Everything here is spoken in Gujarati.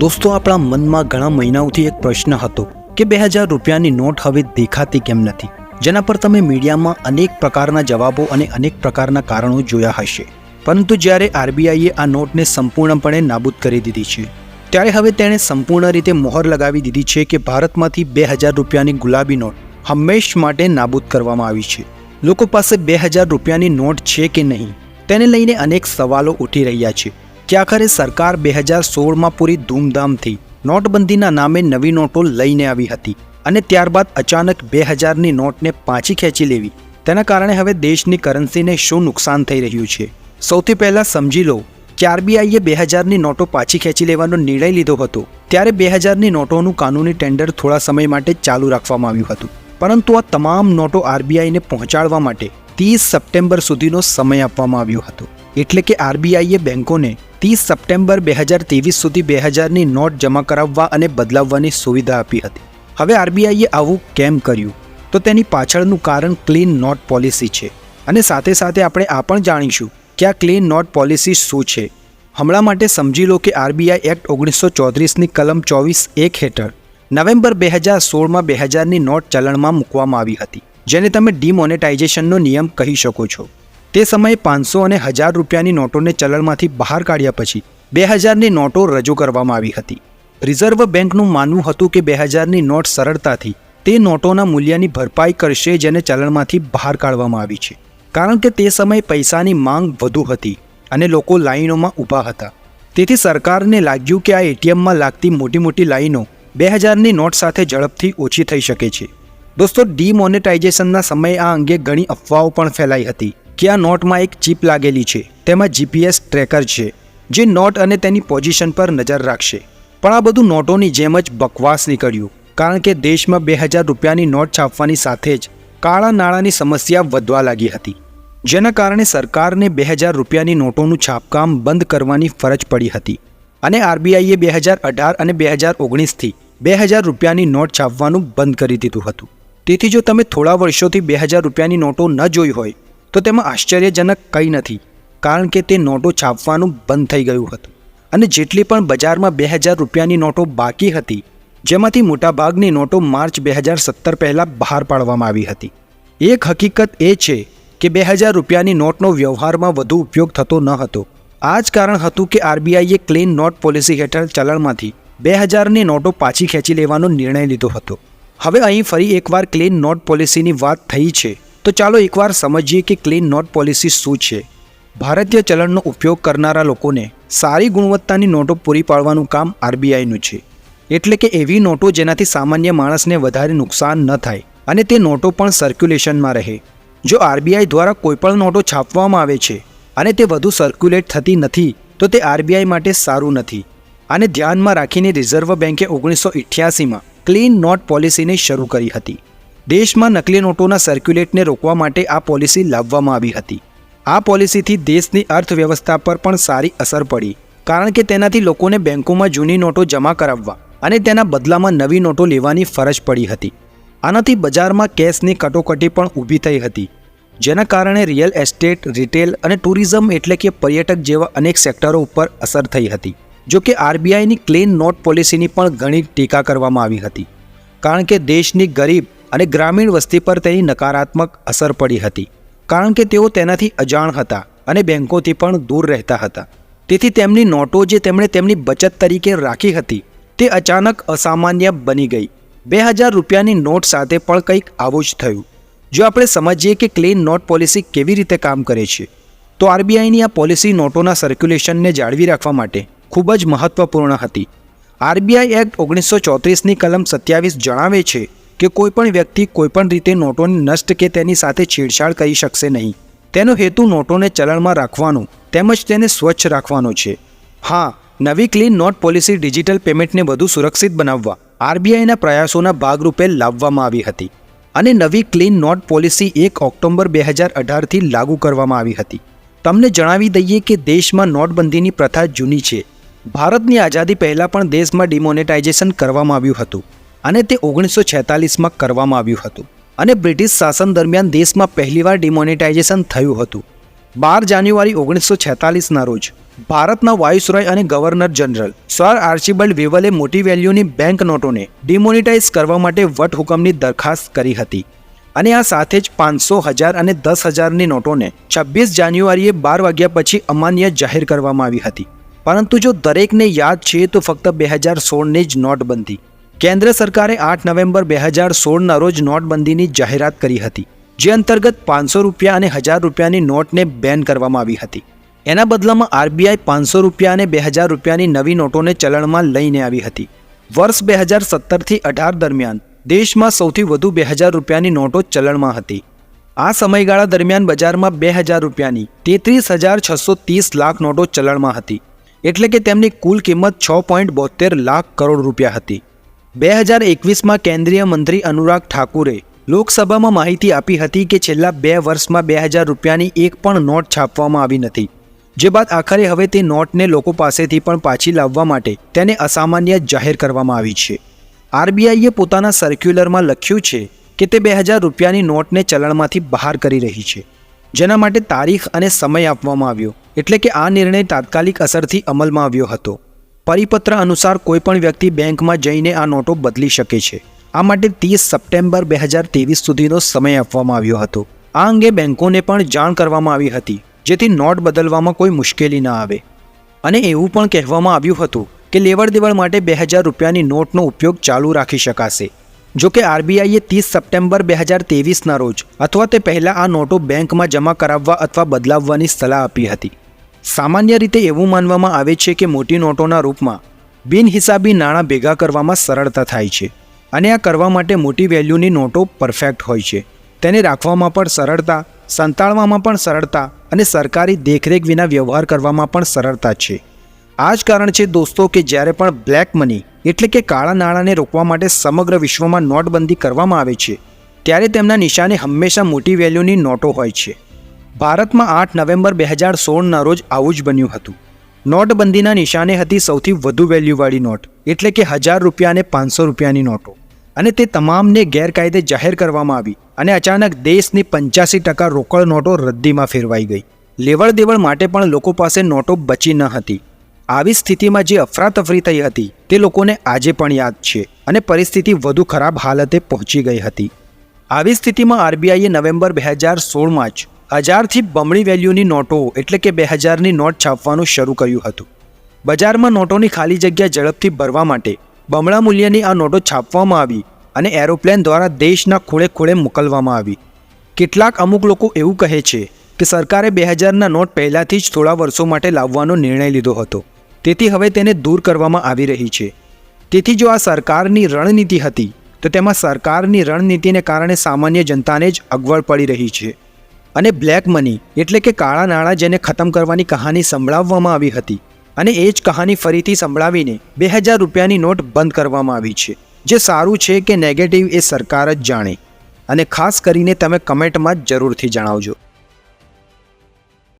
દોસ્તો, આપણા મનમાં ઘણા મહિનાઓથી એક પ્રશ્ન હતો કે બે હજાર રૂપિયાની નોટ હવે દેખાતી કેમ નથી? જેના પર તમે મીડિયામાં અનેક પ્રકારના જવાબો અને અનેક પ્રકારના કારણો જોયા હશે. પરંતુ જ્યારે આરબીઆઈએ આ નોટને સંપૂર્ણપણે નાબૂદ કરી દીધી છે, ત્યારે હવે તેણે સંપૂર્ણ રીતે મોહર લગાવી દીધી છે કે ભારતમાંથી બે હજાર રૂપિયાની ગુલાબી નોટ હંમેશ માટે નાબૂદ કરવામાં આવી છે. લોકો પાસે બે હજાર રૂપિયાની નોટ છે કે નહીં? તેને લઈને અનેક સવાલો ઉઠી રહ્યા છે. કે આખરે સરકાર બે હજાર સોળમાં પૂરી ધૂમધામથી નોટબંધીના નામે નવી નોટો લઈને આવી હતી અને ત્યારબાદ અચાનક બે હજારની નોટને પાછી ખેંચી લેવી. તેના કારણે હવે દેશની કરન્સીને શું નુકસાન થઈ રહ્યું છે? સૌથી પહેલાં સમજી લો કે આરબીઆઈએ બે હજારની નોટો પાછી ખેંચી લેવાનો નિર્ણય લીધો હતો, ત્યારે બે હજારની નોટોનું કાનૂની ટેન્ડર થોડા સમય માટે ચાલુ રાખવામાં આવ્યું હતું. પરંતુ આ તમામ નોટો આરબીઆઈને પહોંચાડવા માટે ત્રીસ સપ્ટેમ્બર સુધીનો સમય આપવામાં આવ્યો હતો. એટલે કે આરબીઆઈએ બેંકોને ત્રીસ સપ્ટેમ્બર બે હજાર ત્રેવીસ સુધી બે હજારની નોટ જમા કરાવવા અને બદલાવવાની સુવિધા આપી હતી. હવે આરબીઆઈએ આવું કેમ કર્યું? તો તેની પાછળનું કારણ ક્લીન નોટ પોલિસી છે. અને સાથે સાથે આપણે આ પણ જાણીશું કે આ ક્લીન નોટ પોલિસી શું છે. હમણાં માટે સમજી લો કે આરબીઆઈ એક્ટ ઓગણીસો ચોત્રીસની કલમ ચોવીસ એક હેઠળ નવેમ્બર બે હજાર સોળમાં બે હજારની નોટ ચલણમાં મૂકવામાં આવી હતી, જેને તમે ડિમોનેટાઇઝેશનનો નિયમ કહી શકો છો. તે સમયે પાંચસો અને હજાર રૂપિયાની નોટોને ચલણમાંથી બહાર કાઢ્યા પછી બે હજારની નોટો રજૂ કરવામાં આવી હતી. રિઝર્વ બેંકનું માનવું હતું કે બે હજારની નોટ સરળતાથી તે નોટોના મૂલ્યની ભરપાઈ કરશે જેને ચલણમાંથી બહાર કાઢવામાં આવી છે. કારણ કે તે સમયે પૈસાની માંગ વધુ હતી અને લોકો લાઈનોમાં ઊભા હતા. તેથી સરકારને લાગ્યું કે આ એટીએમમાં લાગતી મોટી મોટી લાઈનો બે હજારની નોટ સાથે ઝડપથી ઓછી થઈ શકે છે. દોસ્તો, ડિમોનેટાઇઝેશનના સમયે આ અંગે ઘણી અફવાઓ પણ ફેલાઈ હતી. કે આ નોટમાં એક ચિપ લાગેલી છે? તેમાં જીપીએસ ટ્રેકર છે, જે નોટ અને તેની પોઝિશન પર નજર રાખશે. પણ આ બધું નોટોની જેમ જ બકવાસ નીકળ્યું, કારણ કે દેશમાં બે હજાર રૂપિયાની નોટ છાપવાની સાથે જ કાળા નાણાંની સમસ્યા વધવા લાગી હતી. જેના કારણે સરકારને બે હજાર રૂપિયાની નોટોનું છાપકામ બંધ કરવાની ફરજ પડી હતી. અને આરબીઆઈએ બે હજાર અઢાર અને બે હજાર ઓગણીસથી બે હજાર રૂપિયાની નોટ છાપવાનું બંધ કરી દીધું હતું. તેથી જો તમે થોડા વર્ષોથી બે હજાર રૂપિયાની નોટો ન જોઈ હોય તો તેમાં આશ્ચર્યજનક કંઈ નથી, કારણ કે તે નોટો છાપવાનું બંધ થઈ ગયું હતું. અને જેટલી પણ બજારમાં બે હજાર રૂપિયાની નોટો બાકી હતી, જેમાંથી મોટાભાગની નોટો માર્ચ બે હજાર સત્તર પહેલાં બહાર પાડવામાં આવી હતી. એક હકીકત એ છે કે બે હજાર રૂપિયાની નોટનો વ્યવહારમાં વધુ ઉપયોગ થતો ન હતો. આ જ કારણ હતું કે આરબીઆઈએ ક્લીન નોટ પોલિસી હેઠળ ચલણમાંથી બે હજારની નોટો પાછી ખેંચી લેવાનો નિર્ણય લીધો હતો. હવે અહીં ફરી એકવાર ક્લીન નોટ પોલિસીની વાત થઈ છે. તો ચાલો એકવાર સમજીએ કે ક્લીન નોટ પોલિસી શું છે. ભારતીય ચલણનો ઉપયોગ કરનારા લોકોને સારી ગુણવત્તાની નોટો પૂરી પાડવાનું કામ આરબીઆઈનું છે. એટલે કે એવી નોટો જેનાથી સામાન્ય માણસને વધારે નુકસાન ન થાય અને તે નોટો પણ સર્ક્યુલેશનમાં રહે. જો આરબીઆઈ દ્વારા કોઈપણ નોટો છાપવામાં આવે છે અને તે વધુ સર્ક્યુલેટ થતી નથી, તો તે આરબીઆઈ માટે સારું નથી. આને ધ્યાનમાં રાખીને રિઝર્વ બેન્કે ઓગણીસો ઇઠ્યાસીમાં ક્લીન નોટ પોલિસીને શરૂ કરી હતી. દેશમાં નકલી નોટોના સર્ક્યુલેટને રોકવા માટે આ પોલિસી લાવવામાં આવી હતી. આ પોલિસીથી દેશની અર્થવ્યવસ્થા પર પણ સારી અસર પડી, કારણ કે તેનાથી લોકોને બેંકોમાં જૂની નોટો જમા કરાવવા અને તેના બદલામાં નવી નોટો લેવાની ફરજ પડી હતી. આનાથી બજારમાં કેશની કટોકટી પણ ઊભી થઈ હતી, જેના કારણે રિયલ એસ્ટેટ રિટેલ અને ટુરિઝમ એટલે કે પર્યટક જેવા અનેક સેક્ટરો ઉપર અસર થઈ હતી, જો કે આરબીઆઈની ક્લીન નોટ પોલિસીની પણ ઘણી ટીકા કરવામાં આવી હતી, કારણ કે દેશની ગરીબ અને ગ્રામીણ વસ્તી પર તેની નકારાત્મક અસર પડી હતી. કારણ કે તેઓ તેનાથી અજાણ હતા અને બેંકોથી પણ દૂર રહેતા હતા. તેથી તેમની નોટો જે તેમણે તેમની બચત તરીકે રાખી હતી, તે અચાનક અસામાન્ય બની ગઈ. બે હજાર રૂપિયાની નોટ સાથે પણ કંઈક આવું જ થયું. જો આપણે સમજીએ કે ક્લીન નોટ પોલિસી કેવી રીતે કામ કરે છે, તો આરબીઆઈની આ પોલિસી નોટોના સર્ક્યુલેશનને જાળવી રાખવા માટે ખૂબ જ મહત્વપૂર્ણ હતી. આરબીઆઈ એક્ટ ઓગણીસો ચોત્રીસની કલમ સત્યાવીસ જણાવે છે કે કોઈપણ વ્યક્તિ કોઈપણ રીતે નોટોને નષ્ટ કે તેની સાથે છેડછાડ કરી શકશે નહીં. તેનો હેતુ નોટોને ચલણમાં રાખવાનો, તેમજ તેને સ્વચ્છ રાખવાનો છે. હા, નવી ક્લીન નોટ પોલિસી ડિજિટલ પેમેન્ટને વધુ સુરક્ષિત બનાવવા, આરબીઆઈના પ્રયાસોના ભાગરૂપે લાવવામાં આવી હતી. અને નવી ક્લીન નોટ પોલિસી એક ઓક્ટોબર બે હજાર અઢારથી લાગુ કરવામાં આવી હતી. તમને જણાવી દઈએ કે દેશમાં નોટબંધીની પ્રથા જૂની છે. ભારતની આઝાદી પહેલાં પણ દેશમાં ડિમોનેટાઇઝેશન કરવામાં આવ્યું હતું. અને તે ઓગણીસો છેતાલીસમાં કરવામાં આવ્યું હતું. અને બ્રિટિશ શાસન દરમિયાન દેશમાં પહેલીવાર ડિમોનેટાઇઝેશન થયું હતું. બાર જાન્યુઆરી ઓગણીસો છેતાલીસના રોજ, ભારતના વાયુસરોય અને ગવર્નર જનરલ સર આર્ચિબલ્ડ વેવલે મોટી વેલ્યુની બેંક નોટોને ડિમોનિટાઇઝ કરવા માટે વટહુકમની દરખાસ્ત કરી હતી. અને આ સાથે જ પાંચસો હજાર અને દસ હજારની નોટોને છવ્વીસ જાન્યુઆરીએ બાર વાગ્યા પછી અમાન્ય જાહેર કરવામાં આવી હતી. પરંતુ જો દરેકને યાદ છે તો ફક્ત બે હજાર સોળની જ નોટબંધી કેન્દ્ર સરકારે આઠ નવેમ્બર બે હજાર સોળના રોજ નોટબંધીની જાહેરાત કરી હતી, જે અંતર્ગત પાંચસો રૂપિયા અને હજાર રૂપિયાની નોટને બેન કરવામાં આવી હતી. એના બદલામાં આરબીઆઈ પાંચસો રૂપિયા અને બે હજાર રૂપિયાની નવી નોટોને ચલણમાં લઈને આવી હતી. વર્ષ બે હજાર સત્તરથી અઢાર દરમિયાન દેશમાં સૌથી વધુ બે હજાર રૂપિયાની નોટો ચલણમાં હતી. આ સમયગાળા દરમિયાન બજારમાં બે હજાર રૂપિયાની તેત્રીસ હજાર છસો ત્રીસ લાખ નોટો ચલણમાં હતી, એટલે કે તેમની કુલ કિંમત છ પોઈન્ટ બોતેર લાખ કરોડ રૂપિયા હતી. બે હજાર એકવીસમાં કેન્દ્રીય મંત્રી અનુરાગ ઠાકુરે લોકસભામાં માહિતી આપી હતી કે છેલ્લા બે વર્ષમાં બે હજાર રૂપિયાની એક પણ નોટ છાપવામાં આવી નથી. જે બાદ આખરે હવે તે નોટને લોકો પાસેથી પણ પાછી લાવવા માટે તેને અસામાન્ય જાહેર કરવામાં આવી છે. આરબીઆઈએ પોતાના સર્ક્યુલરમાં લખ્યું છે કે તે બે હજાર રૂપિયાની નોટને ચલણમાંથી બહાર કરી રહી છે. જેના માટે તારીખ અને સમય આપવામાં આવ્યો, એટલે કે આ નિર્ણય તાત્કાલિક અસરથી અમલમાં આવ્યો હતો. પરિપત્ર અનુસાર કોઈપણ વ્યક્તિ બેંકમાં જઈને આ નોટો બદલી શકે છે. આ માટે ત્રીસ સપ્ટેમ્બર બે હજાર ત્રેવીસ સુધીનો સમય આપવામાં આવ્યો હતો. આ અંગે બેંકોને પણ જાણ કરવામાં આવી હતી, જેથી નોટ બદલવામાં કોઈ મુશ્કેલી ન આવે. અને એવું પણ કહેવામાં આવ્યું હતું કે લેવડ દેવડ માટે બે હજાર રૂપિયાની નોટનો ઉપયોગ ચાલુ રાખી શકાશે. જો કે આરબીઆઈએ ત્રીસ સપ્ટેમ્બર બે હજાર ત્રેવીસના રોજ અથવા તે પહેલાં આ નોટો બેંકમાં જમા કરાવવા અથવા બદલાવવાની સલાહ આપી હતી. સામાન્ય રીતે એવું માનવામાં આવે છે કે મોટી નોટોના રૂપમાં બિનહિસાબી નાણાં ભેગા કરવામાં સરળતા થાય છે અને આ કરવા માટે મોટી વેલ્યુની નોટો પરફેક્ટ હોય છે. તેને રાખવામાં પણ સરળતા, સંતાડવામાં પણ સરળતા અને સરકારી દેખરેખ વિના વ્યવહાર કરવામાં પણ સરળતા છે. આ જ કારણ છે દોસ્તો કે જ્યારે પણ બ્લેક મની એટલે કે કાળા નાણાંને રોકવા માટે સમગ્ર વિશ્વમાં નોટબંધી કરવામાં આવે છે, ત્યારે તેમના નિશાને હંમેશા મોટી વેલ્યુની નોટો હોય છે. ભારતમાં આઠ નવેમ્બર બે હજાર સોળના રોજ આવું જ બન્યું હતું. નોટબંધીના નિશાને હતી સૌથી વધુ વેલ્યુવાળી નોટ, એટલે કે હજાર રૂપિયા અને પાંચસો રૂપિયાની નોટો. અને તે તમામને ગેરકાયદે જાહેર કરવામાં આવી અને અચાનક દેશની પંચ્યાસી ટકા રોકડ નોટો રદ્દીમાં ફેરવાઈ ગઈ. લેવડ દેવડ માટે પણ લોકો પાસે નોટો બચી ન હતી. આવી સ્થિતિમાં જે અફરાતફરી થઈ હતી, તે લોકોને આજે પણ યાદ છે અને પરિસ્થિતિ વધુ ખરાબ હાલતે પહોંચી ગઈ હતી. આવી સ્થિતિમાં આરબીઆઈએ નવેમ્બર બે હજાર સોળમાં જ હજારથી બમણી વેલ્યુની નોટો, એટલે કે બે હજારની નોટ છાપવાનું શરૂ કર્યું હતું. બજારમાં નોટોની ખાલી જગ્યા ઝડપથી ભરવા માટે બમણા મૂલ્યની આ નોટો છાપવામાં આવી અને એરોપ્લેન દ્વારા દેશના ખૂણે ખૂણે મોકલવામાં આવી. કેટલાક અમુક લોકો એવું કહે છે કે સરકારે બે હજારના નોટ પહેલાંથી જ થોડા વર્ષો માટે લાવવાનો નિર્ણય લીધો હતો. તેથી હવે તેને દૂર કરવામાં આવી રહી છે. તેથી જો આ સરકારની રણનીતિ હતી, તો તેમાં સરકારની રણનીતિને કારણે સામાન્ય જનતાને જ અગવડ પડી રહી છે. અને બ્લેક મની, એટલે કે કાળા નાણાં જેને ખતમ કરવાની કહાની સંભળાવવામાં આવી હતી. અને એ જ કહાની ફરીથી સંભળાવીને બે હજાર રૂપિયાની નોટ બંધ કરવામાં આવી છે, જે સારું છે કે નેગેટિવ એ સરકાર જ જાણે. અને ખાસ કરીને તમે કમેન્ટમાં જરૂરથી જણાવજો.